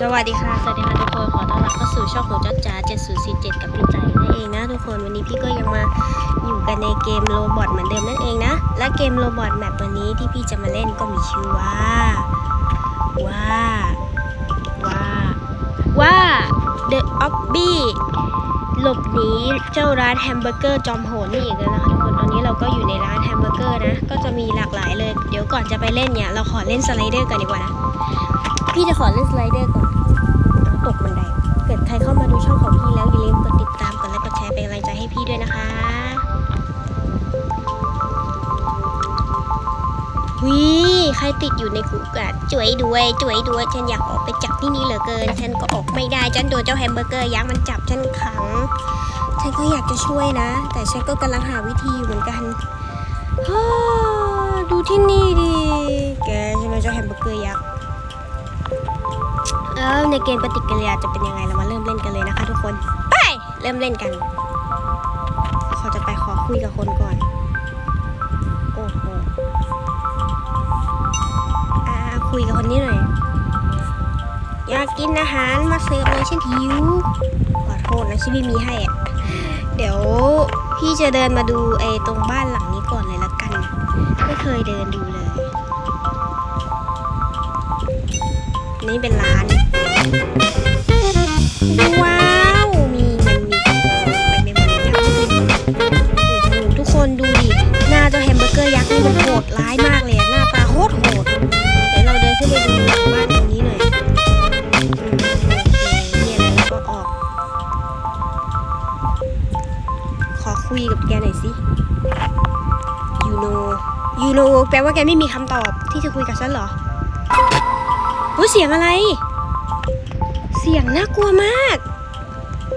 สวัสดีค่ะ สวัสดีค่ะทุกคน ขอต้อนรับเข้าสู่ช่องของจ้าจ๋า7047 กับพี่ใจนั่นเองนะทุกคน วันนี้พี่ก็ยังมาอยู่กันในเกมโรบอทเหมือนเดิมนั่นเองนะ และเกมโรบอทแมปวันนี้ที่พี่จะมาเล่นก็มีชื่อว่า ว่า ว่า ว่า The Obby หลบหนีเจ้าร้านแฮมเบอร์เกอร์จอมโหดนี่อีกแล้วนะคะทุกคน ตอนนี้เราก็อยู่ในร้านแฮมเบอร์เกอร์นะ ก็จะมีหลากหลายเลย เดี๋ยวก่อนจะไปเล่นเนี่ย เราขอเล่นสไลเดอร์กันดีกว่านะ พี่จะขอเล่นสไลเดอร์ก่อนตกบันได เกิดใครเข้ามาดูช่องของพี่แล้วอย่าลืมกดติดตามกดไลค์กดแชร์เป็นกำลังใจให้พี่ด้วยนะคะวิใครติดอยู่ในคุกอะช่วยด้วยช่วยด้วย ฉันอยากออกไปจากที่นี่เหลือเกิน ฉันก็ออกไม่ได้ ฉันโดนเจ้าแฮมเบอร์เกอร์ยักษ์มันจับฉันขัง ฉันก็อยากจะช่วยนะ แต่ฉันก็กำลังหาวิธีอยู่เหมือนกันฮ่าดูที่นี่ดิ แกใช่ไหมเจ้าแฮมเบอร์เกอร์ยักษ์ เออในเกมปฏิกิริยาจะเป็นยังไงเรามาเริ่มเล่นกันเลยนะคะ ทุกคน ไปเริ่มเล่นกัน ขอจะไปขอคุยกับคนก่อน โอ้โหอ่าคุยกับคนนี้หน่อยอยากกินอาหารมาเสิร์ฟเลยฉันหิวขอโทษนะที่ไม่มีให้อะเดี๋ยวพี่จะเดินมาดูไอ้ตรงบ้านหลังนี้ก่อนเลยละกัน ไม่เคยเดินดูเลย นี่เป็นร้าน ดร้ายมากเลยหน้าตาโคตรโหด เดี๋ยวเราเดินขึ้นไปดูบ้านตรงนี้หน่อยอืมโอเนี่ยแล้วก็ออก ขอคุยกับแกหน่อยสิ you know you know แปลว่าแกไม่มีคำตอบที่จะคุยกับฉันเหรอโอ้เสียงอะไร เสียงน่ากลัวมาก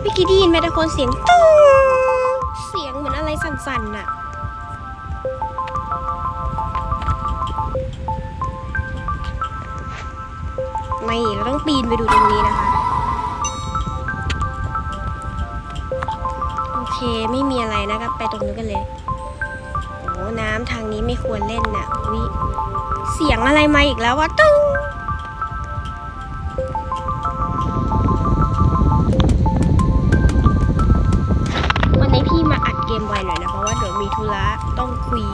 เมื่อกี้ได้ยินไหมทุกคนเสียงตุ้งเสียงเหมือนอะไรสั่นๆน่ะ ไม่เราต้องปีนไปดูตรงนี้นะคะ โอเคไม่มีอะไรนะครับ ไปตรงนู้นกันเลยโอ้น้ำทางนี้ไม่ควรเล่นน่ะวิเสียงอะไรมาอีกแล้ววะตึ้งวันนี้พี่มาอัดเกมไวหน่อยนะ เพราะว่าเดี๋ยวมีธุระต้องคุย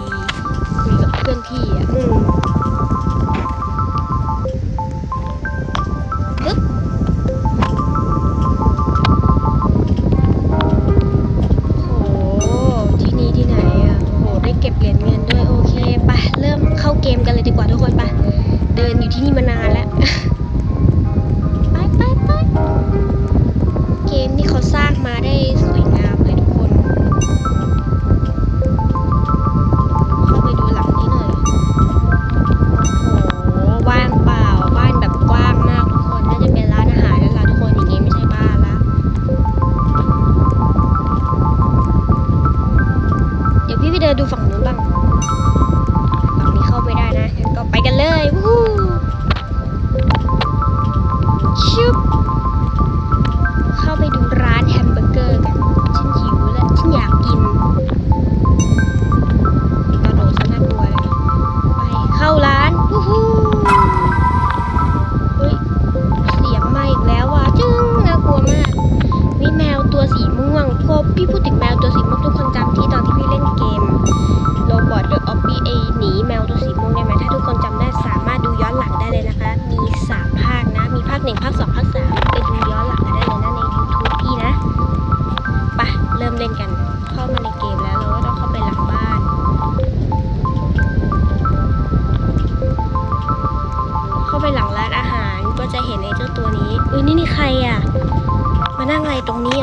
ตรงนี้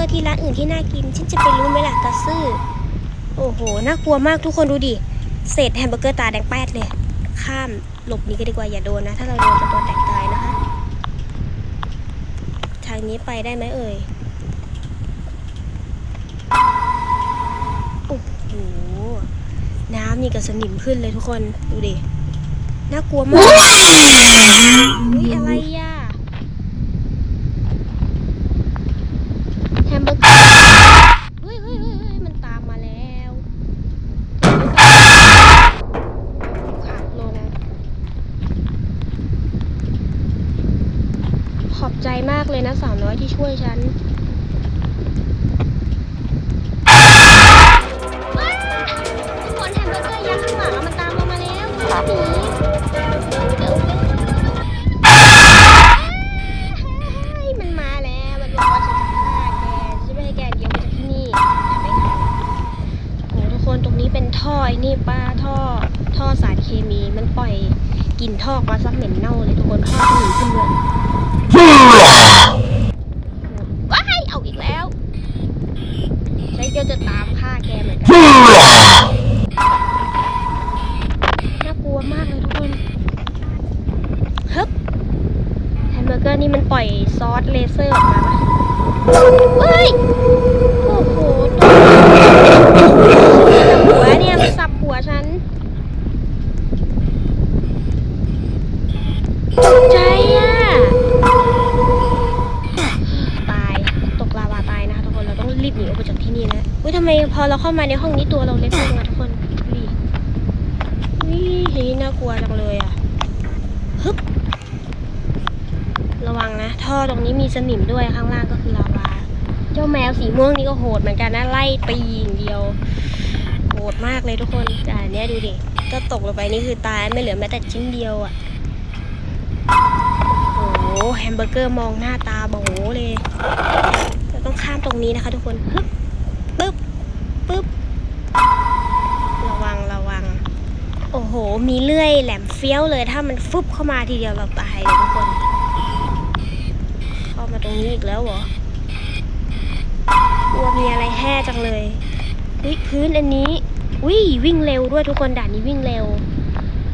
อร์เกอร์ที่ร้านอื่นที่น่ากิน ฉันจะไปรู้ไหมล่ะตาซื่อ โอ้โห น่ากลัวมากทุกคนดูดิ เศษแฮมเบอร์เกอร์ตาแดงแป๊ดเลย ข้ามหลบนี้ก็ดีกว่าอย่าโดนนะ ถ้าเราโดนจะตัวแตกตายนะคะ ทางนี้ไปได้ไหมเอ่ยโอ้โห น้ำนี่กับสนิมขึ้นเลยทุกคน ดูดิ น่ากลัวมาก อุ้ยอะไรอะ แฮมเบอร์เกอร์ เฮ้ยเฮ้ยเฮ้ยเฮ้ยมันตามมาแล้วขับลง ขอบใจมากเลยนะสา วน้อยที่ช่วยฉัน อร์เกอร์นี่มันปล่อยซอสเลเซอร์ออกมาเฮ้ย โอ้โห ตัวหัวเนี่ยมันสับหัวฉัน ตกใจอะ ตาย ตกลาวาตายนะคะทุกคน เราต้องรีบหนีออกไปจากที่นี่แล้วอุ้ยทำไมพอเราเข้ามาในห้องนี้ตัวเราเล็กลงอะทุกคนดูดิวิเฮ้ยน่ากลัวจังเลยอะ ฮึบ ระวังนะ ท่อตรงนี้มีสนิมด้วยข้างล่างก็คือลาวา เจ้าแมวสีม่วงนี่ก็โหดเหมือนกันนะไล่ตีอย่างเดียว โหดมากเลยทุกคนแต่อันเนี้ยดูดิก็ตกลงไปนี่คือตายไม่เหลือแม้แต่ชิ้นเดียวอะโอ้โหแฮมเบอร์เกอร์มองหน้าตาโบเลยเราต้องข้ามตรงนี้นะคะทุกคนฮึบปึ๊บปึ๊บระวังระวัง โอ้โห มีเลื่อยแหลมเฟี้ยวเลยถ้ามันฟึบเข้ามาทีเดียวเราตายเลยทุกคน รงนี้อีกแล้วเหรอกลัวมีอะไรแห่จังเลยวิพื้นอันนี้วิวิ่งเร็วด้วยทุกคนด่านนี้วิ่งเร็ว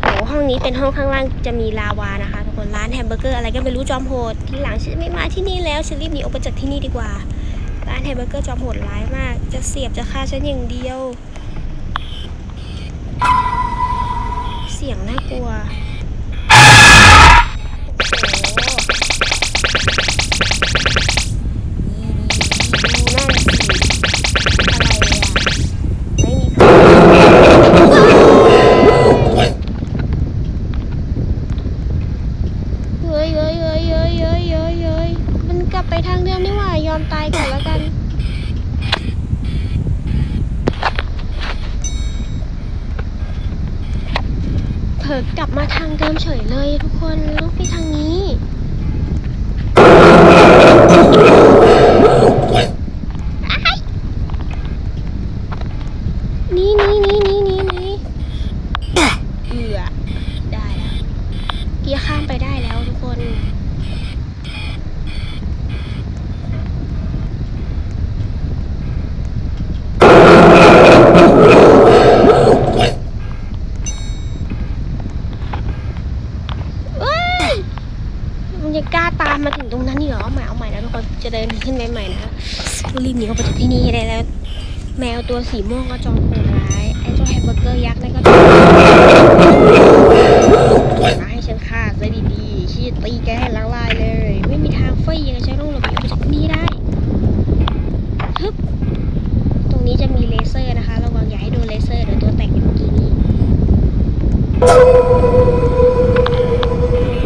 โอ้ห้องนี้เป็นห้องข้างล่างจะมีลาวานะคะทุกคนร้านแฮมเบอร์เกอร์อะไรก็ไม่รู้จอมโหดทีหลังฉันไม่มาที่นี่แล้วฉันรีบหนีออกไปจากที่นี่ดีกว่าร้านแฮมเบอร์เกอร์จอมโหดร้ายมาก จะเสียบจะฆ่าฉันอย่างเดียว เสียงน่ากลัว มาทางเดิมเฉยเลยทุกคนต้องไปทางนี้อ้ายนี่นี่นี่นี่นี่นี่เอือได้แล้วเกียร์ข้ามไปได้แล้วทุกคน เอ้ยมันยังกล้าตามมาถึงตรงนั้นนี่เหรอเอาใหม่เอาใหม่นะทุกคนจะเดินขึ้นไปใหม่นะคะรีบหนีออกไปจากที่นี่ให้ได้แล้ว แมว ตัวสีม่วงก็จอมโหดร้ายไอ้เจ้าแฮมเบอร์เกอร์ยักษ์นั่นก็จอมมาให้ฉันฆ่าซะดีๆชี้ตีแกให้ละลายเลย ไม่มีทางเฟ้ยยังไงฉันต้องหลบหนีออกไปจากที่นี่ได้ฮึบตรงนี้จะมีเลเซอร์นะคะ ระวังอย่าให้โดนเลเซอร์เดี๋ยวตัวแตกอย่างเมื่อกี้นี้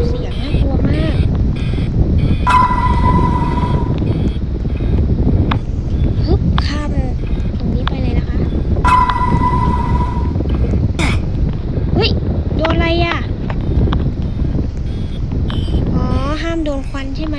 เสียงน่ากลัวมาก ฮึบข้ามตรงนี้ไปเลยนะคะ เฮ้ย โดนอะไรอะ อ๋อ ห้ามโดนค วันใช่ไหม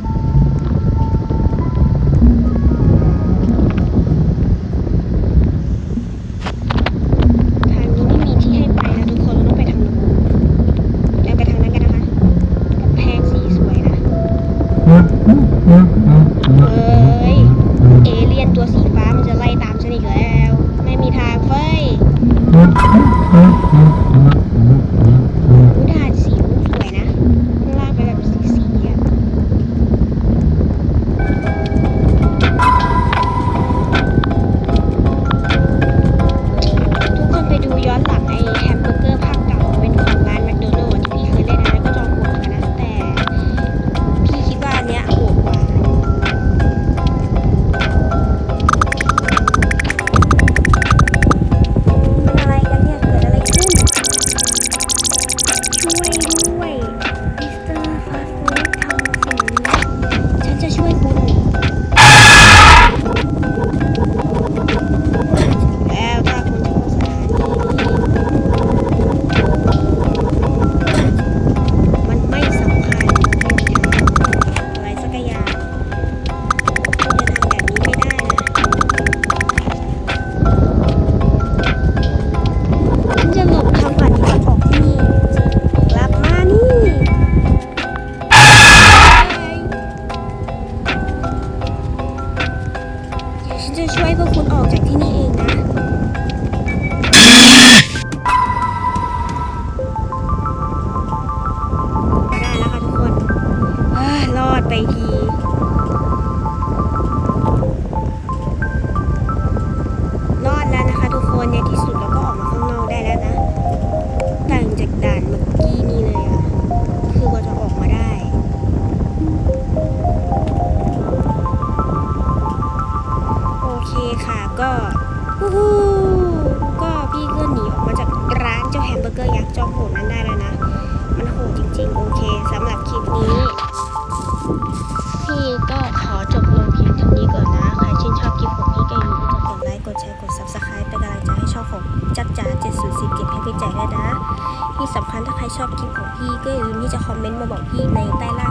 ชอบคลิปของพี่ก็อย่าลืมที่จะคอมเมนต์มาบอกพี่ในใต้ล่าง